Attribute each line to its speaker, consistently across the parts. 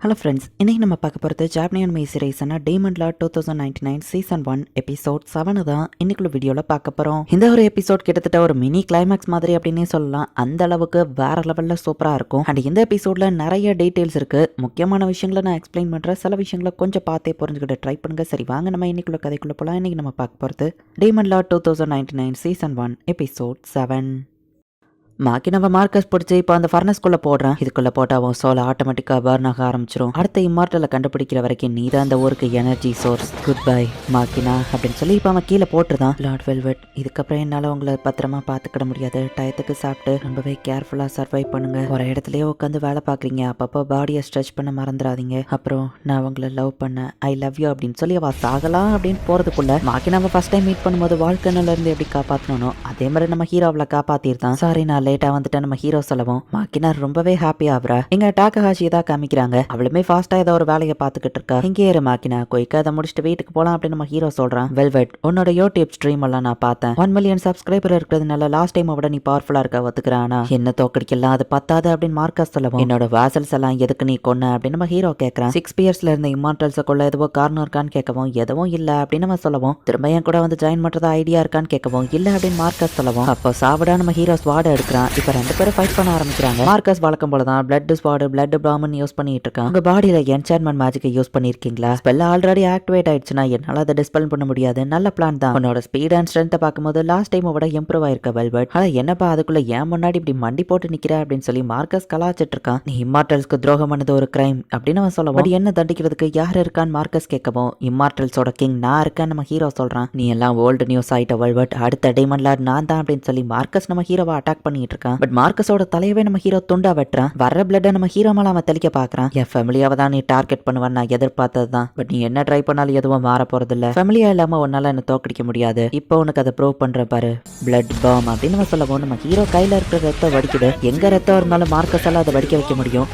Speaker 1: Hello friends இன்னைக்கு நம்ம பார்க்க போகிறது ஜாப்னியன் my diamond law two thousand ninety nine season one episode seven தான் இன்னைக்குள்ள வீடியோவில் பார்க்க போகிறோம் இந்த ஒரு எபிசோட் கிட்டத்தட்ட ஒரு மினி கிளைமேக்ஸ் மாதிரி அப்படின்னே சொல்லலாம். அந்த அளவுக்கு வேற லெவலில் சூப்பராக இருக்கும். அண்ட் இந்த எபிசோடில் நிறைய டீட்டெயில்ஸ் இருக்குது முக்கியமான விஷயங்களை நான் எக்ஸ்பிளைன் பண்ணுறேன் சில விஷயங்களை கொஞ்சம் பார்த்தே புரிஞ்சுக்கிட்டு ட்ரை பண்ணுங்க. சரி வாங்க நம்ம இன்னைக்குள்ள கதைக்குள்ள போகலாம் இன்றைக்கி நம்ம பார்க்க போகிறது diamond law two thousand ninety nine season one episode seven Makki நம்ம மார்க்கஸ் பிடிச்சி இப்போ அந்த ஃபர்னஸ்குள்ளே போடுறான். இதுக்குள்ளே போட்டாவும் அவன் சோல் ஆட்டோமேட்டிக்கா பர்ன் ஆக ஆரம்பிச்சிரும். அடுத்த இம்மார்ட்டலை கண்டுபிடிக்கிற வரைக்கும் நீ தான் அந்த ஊருக்கு எனர்ஜி சோர்ஸ் குட் பை மாக்கினா அப்படின்னு சொல்லி இப்போ அவன் கீழே போட்டுருதான் லார்ட் வெல்வெட் இதுக்கப்புறம் என்னால் உங்களை பத்திரமா பார்த்துக்கிட முடியாது. டயத்துக்கு சாப்பிட்டு ரொம்பவே கேர்ஃபுல்லாக சர்வை பண்ணுங்க. ஒரு இடத்துலயே உட்காந்து வேலை பார்க்குறீங்க. அப்பப்போ பாடியை ஸ்ட்ரெச் பண்ண மறந்துடாதீங்க. அப்புறம் நான் உங்களை லவ் பண்ணேன். ஐ லவ் யூ அப்படின்னு சொல்லி அவ சாகலாம் அப்படின்னு போறதுக்குள்ள நம்ம ஃபர்ஸ்ட் டைம் மீட் பண்ணும்போது வாழ்க்கையில இருந்து எப்படி காப்பாற்றணும் அதே மாதிரி நம்ம ஹீரோவில் அவளை காப்பாத்திருந்தான். சாரி நான் லேட்டா வந்துட்டு நம்ம ஹீரோ சொல்லவும். மாக்கினார் ரொம்பவே ஹாப்பி ஆகுறா இங்க டாக்கஹாஷியை தான் காமிக்கிறாங்க. அவளுமே ஃபாஸ்டா ஏதோ ஒரு வேலையை பார்த்துக்கிட்டு இருக்கா. இங்கே இரு மாக்கினா. குயிக்கா அதை முடிச்சுட்டு வீட்டுக்கு போலாம் அப்படின்னு நம்ம ஹீரோ சொல்றான். வெல்வெட் உன்னோட யூடியூப் ஸ்ட்ரீம் எல்லாம் நான் பார்த்தேன். ஒன் மில்லியன் சப்ஸ்கிரைபர் இருக்கிறதுனால லாஸ்ட் டைம் விட நீ பவர்ஃபுல்லா இருக்க ஒத்துக்கிறானா என்ன தோக்கடிக்கலாம் அது பத்தாது அப்படின்னு மார்க்கஸ் சொல்லவும். என்னோட வாசல்ஸ் எல்லாம் எதுக்கு நீ கொன்ன அப்படின்னு நம்ம ஹீரோ கேட்கறான் சிக்ஸ் பியர்ஸ்ல இருந்த இம்மார்டல்ஸை கொள்ள எதுவோ காரணம் இருக்கான்னு கேட்கவும் எதுவும் இல்ல அப்படின்னு நம்ம சொல்லவும். திரும்ப என் கூட வந்து ஜாயின் பண்றதா ஐடியா இருக்கான்னு கேட்கவும் இல்ல அப்படின்னு மார்க்கஸ் சொல்லவும். அப்போ சாவிடா நம்ம ஹீரோ ஸ்வாட் எடுக்கிறான். இப்போ ரெண்டு பேரும் ஃபைட் பண்ண ஆரம்பிக்கிறாங்க. மார்க்கஸ் வழக்கம் போல தான் பிளட் ஸ்வாட் பிளட் பிராமன் யூஸ் பண்ணிட்டு இருக்கான். உங்க பாடியில என்சான்மெண்ட் மேஜிக்கை யூஸ் பண்ணிருக்கீங்களா? ஸ்பெல் ஆல்ரெடி ஆக்டிவேட் ஆயிடுச்சுன்னா என்னால அதை டிஸ்பெல் பண்ண முடியாது. நல்ல பிளான் தான். உன்னோட ஸ்பீட் அண்ட் ஸ்ட்ரென்த்தை பார்க்கும்போது லாஸ்ட் டைம் விட இம்ப்ரூவ் ஆயிருக்க வெல்வெட் ஆனா என்னப்பா அதுக்குள்ள ஏன் முன்னாடி இப்படி மண்டி போட்டு நிக்கிற அப்படின்னு சொல்லி மார்க்கஸ் கலாச்சிட்டு இருக்கான். நீ இம்மார்டல்ஸ்க்கு துரோகம் பண்ணது ஒரு கிரைம் அப்படின்னு அவன் சொல்லவும். "பட் என்ன தண்டிக்கிறதுக்கு யார் இருக்கான்னு மார்க்கஸ் கேட்கவும். இம்மார்டல்ஸோட கிங் நான் இருக்கேன் நம்ம ஹீரோ சொல்றான். நீ எல்லாம் ஓல்டு நியூஸ் ஆயிட்ட வெல்வெட் அடுத்த டைமண்ட் நான் தான் அப்படின்னு சொல்லி மார்க்கஸ் நம்ம ஹீரோவை அட்டாக் பண்ணிட்டு இருக்கான் பட் மார்க்கஸோட தலையவே நம்ம ஹீரோ துண்டா வெட்டுறான். வர்ற பிளட்டை நம்ம ஹீரோ மேல அவன் தெளிக்க பாக்குறான். என் ஃபேமிலியாவை தான் நீ டார்கெட் பண்ணுவான் நான் எதிர்பார்த்தது தான். பட் நீ என்ன ட்ரை பண்ணாலும் எதுவும் மாற போறது இல்ல ஃபேமிலியா இல்லாம உன்னால என்ன தோக்கடிக்க முடியாது. இப்போ உனக்கு அதை ப்ரூவ் பண்ற பாரு. பிளட் பாம் அப்படின்னு நம்ம சொல்லவும் நம்ம ஹீரோ கையில இருக்கிற ரத்தம் வடிக்குது. எங்க ரத்தம் இருந்தாலும் மார்க்கஸ் எல்லாம் அதை வடிக்க வைக்க முடியும்.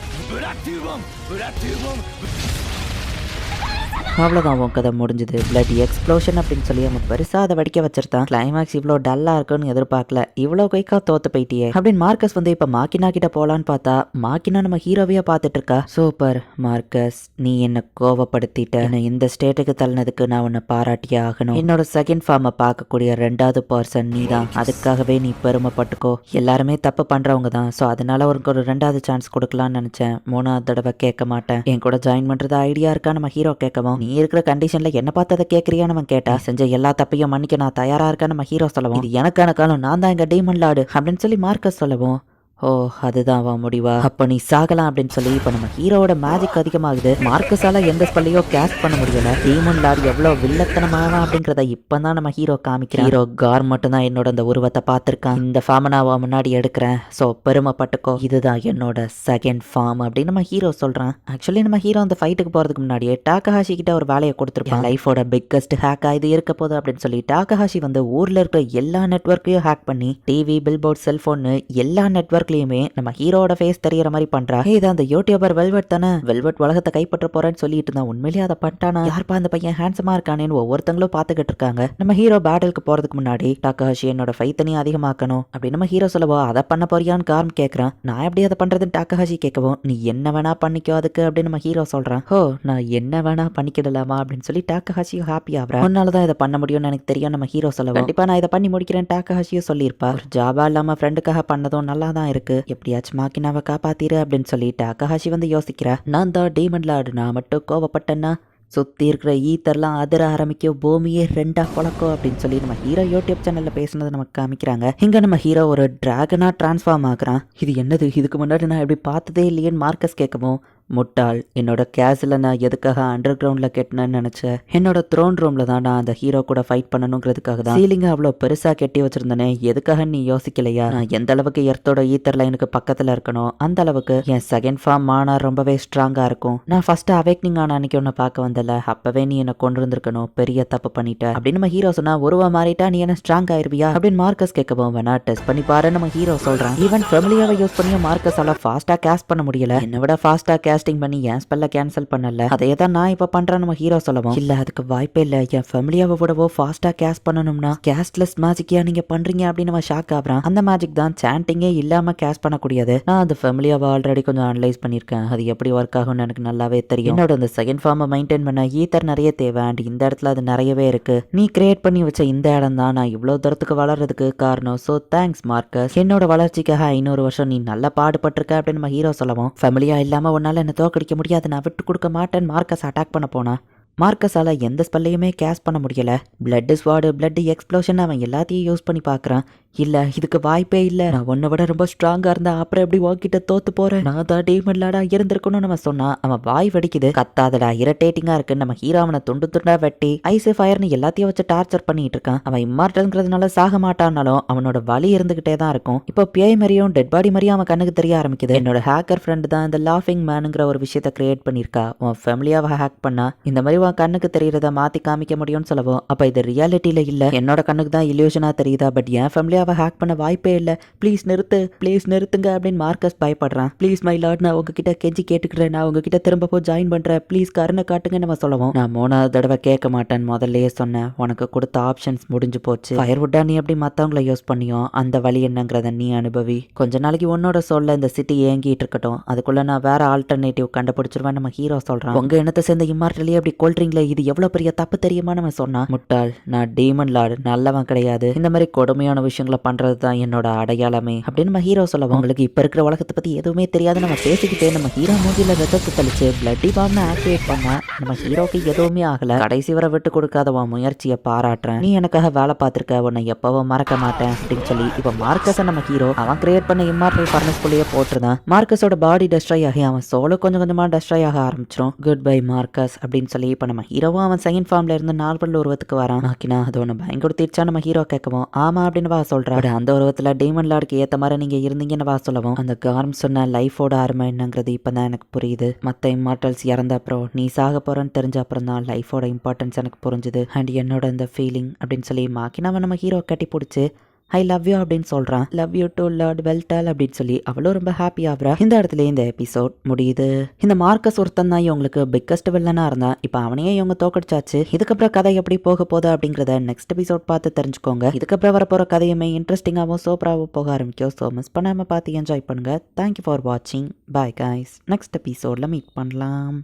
Speaker 1: அவ்வளோதான் உன் கதை முடிஞ்சுது. பிளட் எக்ஸ்ப்ளோஷன் அப்படின்னு சொல்லி அவன் பெருசாக அதை வடிக்க வச்சிருந்தான். கிளைமேக்ஸ் இவ்வளோ டல்லாக இருக்குன்னு எதிர்பார்க்கல. இவ்வளோ குயிக்காக தோத்து போயிட்டியே. அப்படின்னு மார்க்கஸ் வந்து இப்போ மாக்கினா கிட்ட போகலான்னு பார்த்தா மாக்கினா நம்ம ஹீரோவையே பார்த்துட்டு இருக்கா. சூப்பர் மார்க்கஸ் நீ என்னை கோவப்படுத்திட்ட. என்னை இந்த ஸ்டேட்டுக்கு தள்ளினதுக்கு நான் உன்னை பாராட்டியே ஆகணும். என்னோட செகண்ட் ஃபார்மை பார்க்கக்கூடிய ரெண்டாவது பர்சன் நீ தான் அதுக்காகவே நீ பெருமைப்பட்டுக்கோ. எல்லாருமே தப்பு பண்ணுறவங்க தான். ஸோ அதனால உனக்கு ஒரு ரெண்டாவது சான்ஸ் கொடுக்கலான்னு நினச்சேன். மூணாவது தடவை கேட்க மாட்டேன். என் கூட ஜாயின் பண்ணுறது ஐடியா இருக்கா நம்ம ஹீரோ கேட்கவும்? நீ இருக்கிற கண்டிஷன்ல என்ன பார்த்து அதை கேட்கறியா அவன் கேட்டா செஞ்ச எல்லா தப்பையும் மன்னிக்க நான் தயாரா இருக்கேன் நம்ம ஹீரோ சொல்லவும். இது எனக்கான காலம் நான் தான் எங்க டீமன் லாடு அப்படின்னு சொல்லி மார்க்கஸ் சொல்லவும். ஓ அதுதான் வா முடிவா? அப்ப நீ சாகலாம் அப்படின்னு சொல்லி இப்ப நம்ம ஹீரோவோட மேஜிக் அதிகமாகுது. மார்க்கஸால எந்த ஸ்பெல்லையோ கேஸ்ட் பண்ண முடியல. டீமன் லார் எவ்வளவு வில்லத்தனமான அப்படிங்கறத இப்பதான் நம்ம ஹீரோ காமிக்கிறோம் ஹீரோ கார் மட்டும் தான் என்னோட அந்த உருவத்தை பார்த்திருக்கான். இந்த ஃபார்மை நான் முன்னாடி எடுக்கிறேன். ஸோ பெருமைப்பட்டுக்கோ. இதுதான் என்னோட செகண்ட் ஃபார்ம் அப்படின்னு நம்ம ஹீரோ சொல்றான். ஆக்சுவலி நம்ம ஹீரோ அந்த ஃபைட்டுக்கு போறதுக்கு முன்னாடியே டாக்கஹாஷி கிட்ட ஒரு வேலையை கொடுத்துருப்பான். லைஃபோட பிக்கஸ்ட் ஹேக்கா இது இருக்க போகுது அப்படின்னு சொல்லி டாக்கஹாஷி வந்து ஊர்ல இருக்கிற எல்லா நெட்ஒர்க்கையும் ஹேக் பண்ணி டிவி பில்போர்ட் செல்போன் எல்லா நெட்ஒர்க்லயுமே நம்ம ஹீரோட ஃபேஸ் தெரியற மாதிரி பண்றா. "ஏய், இது அந்த யூடியூபர் வெல்வெட் தானே. வெல்வெட் உலகத்தை கைப்பற்ற போறேன்னு சொல்லிட்டு இருந்தான் உண்மையிலேயே அதை பண்ணிட்டானா? யார்ப்பா அந்த பையன் ஹேண்ட்ஸமா இருக்கானேன்னு ஒவ்வொருத்தங்களும் பார்த்துக்கிட்டு இருக்காங்க. நம்ம ஹீரோ பேட்டிலுக்கு போறதுக்கு முன்னாடி டாக்காஷி என்னோட ஃபைத்தனையும் அதிகமாக்கணும். அப்படின்னு நம்ம ஹீரோ சொல்லவோ அதை பண்ண போறியான்னு காரம் கேட்கறான் நான் எப்படி அதை பண்றதுன்னு டாக்காஷி கேட்கவும் நீ என்ன வேணா பண்ணிக்கோ அதுக்கு அப்படின்னு நம்ம ஹீரோ சொல்றான். ஹோ நான் என்ன வேணா பண்ணிக்கிடலாமா? அப்படின்னு சொல்லி டாக்கஹாஷியும் ஹாப்பி ஆகுறா. உன்னால தான் இதை பண்ண முடியும்னு எனக்கு தெரியும் நம்ம ஹீரோ சொல்ல கண்டிப்பா நான் இதை பண்ணி முடிக்கிறேன் டாக்கஹாஷியும் சொல்லியிருப்பா. ஜாபா இல்லாம ஃப்ரெண்டுக்காக பண்ணதும் நல்லா தான் இருக்கு. எப்படியாச்சும் மாக்கினாவை காப்பாத்திரு அப்படின்னு சொல்லிட்டு அக்கஹாஷி வந்து யோசிக்கிறா. நான் தான் டீமன் லார்டு நான் மட்டும் கோவப்பட்டேன்னா? சுற்றி இருக்கிற ஈத்தர்லாம் அதிர ஆரம்பிக்கும் பூமியே ரெண்டா குழக்கும் அப்படின்னு சொல்லி நம்ம ஹீரோ யூடியூப் சேனலில் பேசுனதை நமக்கு காமிக்கிறாங்க. இங்கே நம்ம ஹீரோ ஒரு டிராகனா டிரான்ஸ்ஃபார்ம் ஆகுறான். இது என்னது? இதுக்கு முன்னாடி நான் இப்படி பார்த்ததே இல்லையேன்னு மார்க்கஸ் கேட்கவும் முட்டாள் என்னோட கேஸில் நான் எதுக்காக அண்டர் கிரவுண்டில் கெட்டினேன்னு நினச்சேன் என்னோட த்ரோன் ரூமில் தான் நான் அந்த ஹீரோ கூட ஃபைட் பண்ணணுங்கிறதுக்காக தான். சீலிங்கை அவ்வளோ பெருசாக கெட்டி வச்சிருந்தேனே எதுக்காக நீ யோசிக்கலையா? நான் எந்த அளவுக்கு எர்த்தோட ஈத்தர் லைனுக்கு பக்கத்தில் இருக்கணும் அந்த அளவுக்கு என் செகண்ட் ஃபார்ம் ஆனா ரொம்பவே ஸ்ட்ராங்காக இருக்கும். நான் ஃபர்ஸ்ட் அவேக்னிங் ஆன அன்னைக்கு உன்னை பார்க்க வந்தல அப்போவே நீ என்னை கொண்டு இருந்திருக்கணும் பெரிய தப்பு பண்ணிட்ட. அப்படின்னு நம்ம ஹீரோ சொன்னா உருவா மாறிட்டா நீ என்ன ஸ்ட்ராங் ஆயிருவியா? அப்படின்னு மார்க்கஸ் கேட்கவும் வேணா டெஸ்ட் பண்ணி பாரு நம்ம ஹீரோ சொல்கிறான் ஈவன் ஃபெமிலியாவை யூஸ் பண்ணியும் மார்க்கஸால ஃபாஸ்ட்டாக கேஸ் பண்ண முடியல. என்னை விட ஃபாஸ்ட்டாக கேஸ் கேஸ்டிங் பண்ணி என் ஸ்பெல்ல கேன்சல் பண்ணல. அதையே தான் நான் இப்போ பண்றேன் நம்ம ஹீரோ சொல்லவும். இல்ல அதுக்கு வாய்ப்பே இல்ல. என் ஃபேமிலியாவை விடவோ ஃபாஸ்டா கேஸ் பண்ணணும்னா கேஸ்ட்லெஸ் மேஜிக்கியா நீங்க பண்றீங்க அப்படின்னு நம்ம ஷாக் ஆகுறான். அந்த மேஜிக் தான் சாண்டிங்கே இல்லாம கேஸ் பண்ணக்கூடியது. நான் அந்த ஃபேமிலியாவை ஆல்ரெடி கொஞ்சம் அனலைஸ் பண்ணியிருக்கேன். அது எப்படி ஒர்க் ஆகும்னு எனக்கு நல்லாவே தெரியும். என்னோட அந்த செகண்ட் ஃபார்மை மெயின்டைன் பண்ண ஈத்தர் நிறைய தேவை. அண்ட் இந்த இடத்துல அது நிறையவே இருக்கு. நீ கிரியேட் பண்ணி வச்ச இந்த இடம் தான் நான் இவ்வளோ தூரத்துக்கு வளர்றதுக்கு காரணம். ஸோ தேங்க்ஸ் மார்க்கஸ் என்னோட வளர்ச்சிக்காக ஐநூறு வருஷம் நீ நல்லா பாடுபட்டிருக்க அப்படின்னு நம்ம ஹீரோ சொல்லவும். ஃபேமிலியா இல்லாம உன்னால என்னை தோக்கடிக்க முடியாது. நான் விட்டு கொடுக்க மாட்டேன் மார்க்கஸ் அட்டாக் பண்ண போனா. மார்க்கஸால எந்த ஸ்பெல்லையுமே கேஸ் பண்ண முடியல. பிளட் ஸ்வாடு பிளட் எக்ஸ்ப்ளோஷன் அவன் எல்லாத்தையும் யூஸ் பண்ணி பார்க்குறான் இல்லை இதுக்கு வாய்ப்பே இல்லை. நான் உன்னை விட ரொம்ப ஸ்ட்ராங்காக இருந்தா அப்புறம் எப்படி வாக்கிட்ட தோத்து போகிறேன் நான் தான் டீம் இல்லாடா இருந்திருக்கணும்னு நம்ம சொன்னான் அவன் வாய் வெடிக்குது. கத்தாதடா இரட்டேட்டிங்காக இருக்கு. நம்ம ஹீரோ அவனை துண்டு துண்டா வெட்டி ஐஸ் ஃபயர்னு எல்லாத்தையும் வச்சு டார்ச்சர் பண்ணிட்டு இருக்கான். அவன் இம்மார்டல்ங்கிறதுனால சாக மாட்டானாலும் அவனோட வலி இருந்துகிட்டே தான் இருக்கும். இப்போ பியை மாதிரியும் டெட் பாடி மாதிரியும் அவன் கண்ணுக்கு தெரிய ஆரம்பிக்குது. என்னோட ஹேக்கர் ஃப்ரெண்டு தான் இந்த லாஃபிங் மேனுங்கிற ஒரு விஷயத்த கிரியேட் பண்ணியிருக்கா. உன் ஃபேமிலியாக ஹேக் பண்ணா இந்த மாதிரி உன் கண்ணுக்கு தெரியறத மாத்தி காமிக்க முடியும்னு சொல்லவும் அப்ப இது ரியாலிட்டியில இல்ல. என்னோட கண்ணுக்கு தான் இல்யூஷனா தெரியுதா பட் என் ஃபேமிலியாவை ஹேக் பண்ண வாய்ப்பே இல்ல. ப்ளீஸ் நிறுத்து ப்ளீஸ் நிறுத்துங்க அப்படின்னு மார்க்கஸ் பயப்படுறான். ப்ளீஸ் மை லார்ட் நான் உங்ககிட்ட கெஞ்சி கேட்டுக்கிறேன். நான் உங்ககிட்ட திரும்ப போய் ஜாயின் பண்றேன். ப்ளீஸ் கருணை காட்டுங்க நம்ம சொல்லவும் நான் மூணாவது தடவை கேட்க மாட்டேன் முதல்லயே சொன்னேன். உனக்கு கொடுத்த ஆப்ஷன்ஸ் முடிஞ்சு போச்சு. ஃபயர்வுட்டா நீ எப்படி மத்தவங்கள யூஸ் பண்ணியோ அந்த வழி என்னங்கிறத நீ அனுபவி. கொஞ்ச நாளைக்கு உன்னோட சொல்ல இந்த சிட்டி ஏங்கிட்டு இருக்கட்டும். அதுக்குள்ள நான் வேற ஆல்டர்னேட்டிவ் கண்டுபிடிச்சிருவேன் நம்ம ஹீரோ சொல்றான். உங்க எண்ணத்தை சேர்ந்த இம்மார்டலே அப்படி சொல்றீங்களே இது எவ்வளவு பெரிய தப்பு தெரியுமா நம்ம சொன்னா? முட்டாள் நான் டீமன் லார்டு நல்லவன் கிடையாது. இந்த மாதிரி கொடுமையான விஷயங்களை பண்றது தான் என்னோட அடையாளமே அப்படின்னு நம்ம ஹீரோ சொல்லுவோம். உங்களுக்கு இப்ப இருக்கிற உலகத்தை பத்தி எதுவுமே தெரியாது. நம்ம பேசிக்கிட்டே நம்ம ஹீரோ மூஞ்சில ரத்தத்தை தெளிச்சு பிளட்டி பாம்னு ஆக்டிவேட் பண்ண நம்ம ஹீரோக்கு எதுவுமே ஆகல. கடைசி வரை விட்டு கொடுக்காத உன் முயற்சியை பாராட்டுறேன். நீ எனக்காக வேலை பார்த்திருக்க உன்னை எப்பவும் மறக்க மாட்டேன் அப்படின்னு சொல்லி இப்போ மார்க்கஸை நம்ம ஹீரோ அவன் கிரியேட் பண்ண இம்மார்டல் ஃபர்னஸ்குள்ளேயே போட்டுருந்தான். மார்க்கஸோட பாடி டெஸ்ட்ராய் ஆகி அவன் சோலோ கொஞ்சம் கொஞ்சமா டெஸ்ட்ராய் ஆக ஆரம்பிச்சிடும் குட் பை மார்க்கஸ் அப்படின்னு சொல்லி இப்போ இப்போ நம்ம ஹீரோவும் அவன் செகண்ட் ஃபார்ம்ல இருந்து நார்மல் உருவத்துக்கு வரான். ஆக்கினா அது ஒன்று பயங்கொடுத்திருச்சா நம்ம ஹீரோ கேட்கவும் ஆமா அப்படின்னு வா சொல்றா. அந்த உருவத்துல டேமன் லார்டுக்கு ஏத்த மாதிரி நீங்க இருந்தீங்கன்னு வா சொல்லவும் அந்த கார்ம் சொன்ன லைஃபோட அருமை என்னங்கிறது இப்பதான் எனக்கு புரியுது. மத்த இம்மார்டல்ஸ் இறந்த அப்புறம் நீ சாக போறன்னு தெரிஞ்ச அப்புறம் தான் லைஃபோட இம்பார்ட்டன்ஸ் எனக்கு புரிஞ்சுது. அண்ட் என்னோட இந்த ஃபீலிங் அப்படின்னு சொல்லி மாக்கினாவை நம்ம ஹீரோ கட்டி பிடிச்சி ஐ லவ் யூ அப்படின்னு சொல்கிறான் லவ் யூ டு லார்ட் வெல்டால் அப்படின்னு சொல்லி அவளும் ரொம்ப ஹாப்பி ஆகுறா. இந்த இடத்துல இந்த எபிசோட் முடியுது. இந்த மார்க்கஸ் ஒருத்தன் தான் இவங்களுக்கு பிக்கஸ்ட் வில்லனாக இருந்தான். இப்போ அவனையே இவங்க தோக்கடிச்சாச்சு. இதுக்கப்புறம் கதை எப்படி போக போதா அப்படிங்கிறத நெக்ஸ்ட் எபிசோட் பார்த்து தெரிஞ்சுக்கோங்க. இதுக்கப்புறம் வரப்போகிற கதையுமே இன்ட்ரெஸ்டிங்காகவும் சூப்பராகவும் போக ஆரம்பிக்கும். ஸோ மிஸ் பண்ணாமல் பார்த்து என்ஜாய் பண்ணுங்க. தேங்க்யூ ஃபார் வாட்சிங் பாய் காய்ஸ் நெக்ஸ்ட் எபிசோடில் மீட் பண்ணலாம்.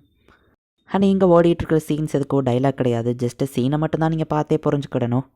Speaker 1: ஆனால் இங்கே ஓடிட்டு இருக்கிற சீன்ஸ் எதுக்கும் டைலாக் கிடையாது. ஜஸ்ட் சீனை மட்டும் தான் நீங்கள் பார்த்தே புரிஞ்சுக்கிடணும்.